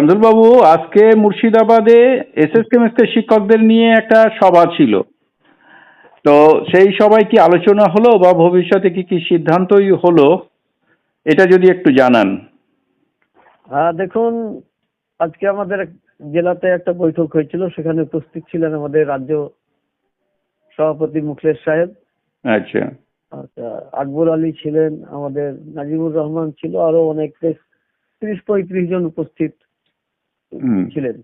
বাবু আজকে মুর্শিদাবাদে SS chemistry শিক্ষকদের নিয়ে একটা সভা ছিল। তো সেই সবাই কি আলোচনা হলো বা ভবিষ্যতে কি কি সিদ্ধান্তই হলো এটা যদি একটু জানান। হ্যাঁ দেখুন আজকে আমাদের জেলাতে একটা বৈঠক হয়েছিল সেখানে উপস্থিত ছিলেন আমাদের রাজ্য সভাপতি মুখলেশ সাহেব। আচ্ছা। আচ্ছা আকবর আলী ছিলেন আমাদের নাজিবুর রহমান ছিল আরও অনেক ত্রিশ পঁয়ত্রিশ জন উপস্থিত। ছিলেন।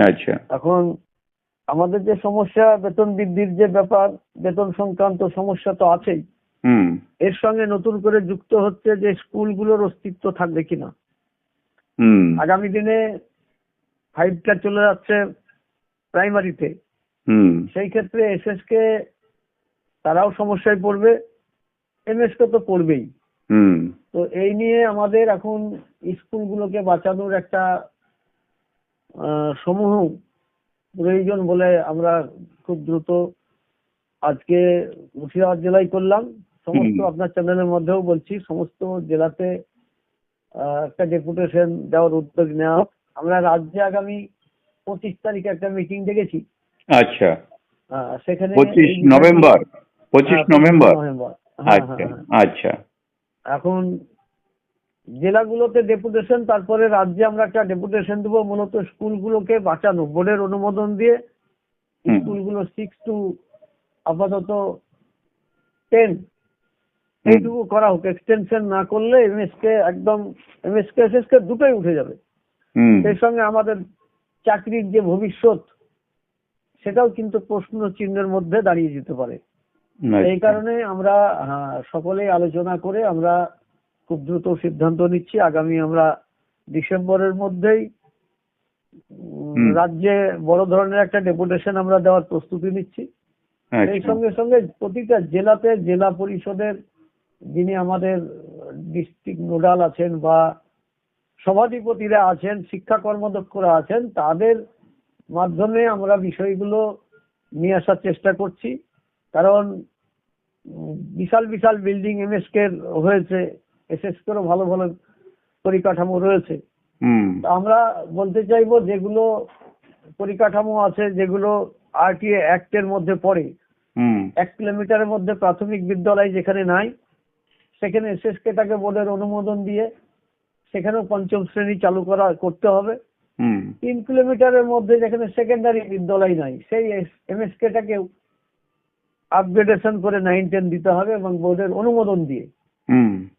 আচ্ছা। এখন আমাদের যে সমস্যা বেতন বৃদ্ধির যে ব্যাপার বেতন সংক্রান্ত সমস্যা তো আছেই। এর সঙ্গে নতুন করে যুক্ত হচ্ছে যে স্কুলগুলোর অস্তিত্ব থাকবে কিনা। আগামী দিনে ফাইভটা চলে যাচ্ছে প্রাইমারিতে হুম। সেই ক্ষেত্রে এসএস কে তারাও সমস্যায় পড়বে এমএস কে তো পড়বেই। হুম। তো এই নিয়ে আমাদের এখন স্কুলগুলোকে বাঁচানোর একটা সমূহ প্রয়োজন বলে আমরা খুব দ্রুত আজকে মুর্শিদাবাদ জেলায় করলাম। সমস্ত আপনার চ্যানেলের মধ্যেও বলছি সমস্ত জেলাতে একটা ডেপুটেশন দেওয়ার উদ্যোগ নেওয়া হোক। আমরা রাজ্যে আগামী পঁচিশ তারিখে একটা মিটিং ডেকেছি। আচ্ছা। সেখানে পঁচিশ নভেম্বর পঁচিশ হ্যাঁ, নভেম্বর। নভেম্বর। হ্যাঁ, আচ্ছা হ্যাঁ, হ্যাঁ। আচ্ছা। এখন জেলাগুলোতে ডেপুটেশন তারপরে রাজ্যে আমরা একটা ডেপুটেশন দেবো মূলত স্কুলগুলোকে বাঁচানো বোর্ডের অনুমোদন দিয়ে। স্কুলগুলো সিক্স টু আপাতত টেন এইটুকু করা হোক এক্সটেনশন না করলে এমএস কে একদম এমএস কে দুটোই উঠে যাবে সেই সঙ্গে আমাদের চাকরির যে ভবিষ্যৎ সেটাও কিন্তু প্রশ্ন চিহ্নের মধ্যে দাঁড়িয়ে যেতে পারে এই আচ্ছা। কারণে আমরা হ্যাঁ, সকলেই আলোচনা করে আমরা খুব দ্রুত সিদ্ধান্ত নিচ্ছি। আগামী আমরা ডিসেম্বরের মধ্যেই রাজ্যে বড় ধরনের একটা ডেপুটেশন আমরা দেওয়ার প্রস্তুতি নিচ্ছি। আচ্ছা। সঙ্গে সঙ্গে প্রতিটা জেলাতে জেলা পরিষদের যিনি আমাদের ডিস্ট্রিক্ট নোডাল আছেন বা সভাধিপতিরা আছেন শিক্ষা কর্মদক্ষরা আছেন তাদের মাধ্যমে আমরা বিষয়গুলো নিয়ে আসার চেষ্টা করছি। কারণ বিশাল বিশাল বিল্ডিং এমএসকে হয়েছে। এসএস কেরও ভালো ভালো পরিকাঠামো রয়েছে। আমরা বলতে চাইব যেগুলো পরিকাঠামো আছে যেগুলো আরটিএ অ্যাক্টের মধ্যে পড়ে এক কিলোমিটারের মধ্যে প্রাথমিক বিদ্যালয় যেখানে নাই সেখানে এসএসকে তাকে বোর্ডের অনুমোদন দিয়ে সেখানেও পঞ্চম শ্রেণি চালু করা করতে হবে। তিন কিলোমিটারের মধ্যে যেখানে সেকেন্ডারি বিদ্যালয় নাই সেই এমএসকে টাকে আপগ্রেডেশন করে নাইন টেন দিতে হবে এবং বোর্ডের অনুমোদন দিয়ে।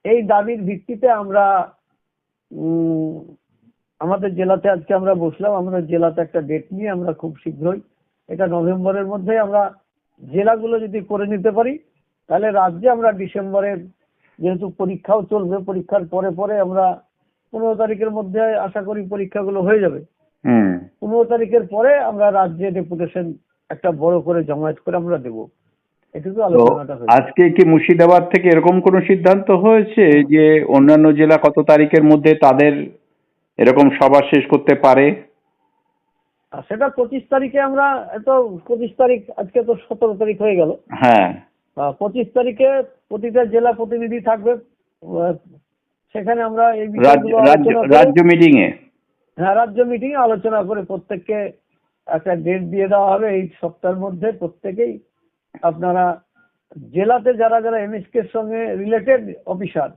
এই দাবির ভিত্তিতে আমরা আমাদের জেলাতে আজকে আমরা বসলাম। আমরা জেলাতে একটা ডেট নিয়ে আমরা খুব শীঘ্রই এটা নভেম্বরের মধ্যে আমরা জেলাগুলো যদি করে নিতে পারি তাহলে রাজ্যে আমরা ডিসেম্বরের যেহেতু পরীক্ষাও চলবে পরীক্ষার পরে পরে আমরা পনেরো তারিখের মধ্যে আশা করি পরীক্ষাগুলো হয়ে যাবে। হুম। পনেরো তারিখের পরে আমরা রাজ্যে ডেপুটেশন একটা বড় করে জমায়েত করে আমরা দেবো। আজকে কি মুর্শিদাবাদ থেকে এরকম কোনো সিদ্ধান্ত হয়েছে যে অন্যান্য জেলা কত তারিখের মধ্যে তাদের এরকম সভা শেষ করতে পারে? সেটা পঁচিশ তারিখে আমরা এত পঁচিশ তারিখ আজকে তো সতেরো তারিখ হয়ে গেল। হ্যাঁ। পঁচিশ তারিখে প্রতিটা জেলা প্রতিনিধি থাকবে। সেখানে আমরা এই রাজ্য মিটিং এ? হ্যাঁ রাজ্য মিটিং আলোচনা করে প্রত্যেককে একটা ডেট দিয়ে দেওয়া হবে এই সপ্তাহের মধ্যে প্রত্যেকেই। আপনারা জেলাতে যারা যারা এমএসকে সঙ্গে রিলেটেড অফিসার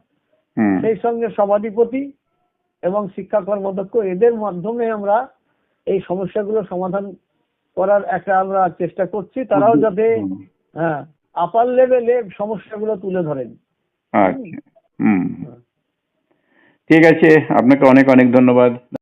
সেই সঙ্গে সভাধিপতি এবং শিক্ষা কর্মদক্ষ এদের মাধ্যমে আমরা এই সমস্যাগুলো সমাধান করার একটা আমরা চেষ্টা করছি। তারাও যাতে হ্যাঁ আপার লেভেলে সমস্যাগুলো তুলে ধরেন। আচ্ছা। ঠিক আছে আপনাকে অনেক অনেক ধন্যবাদ।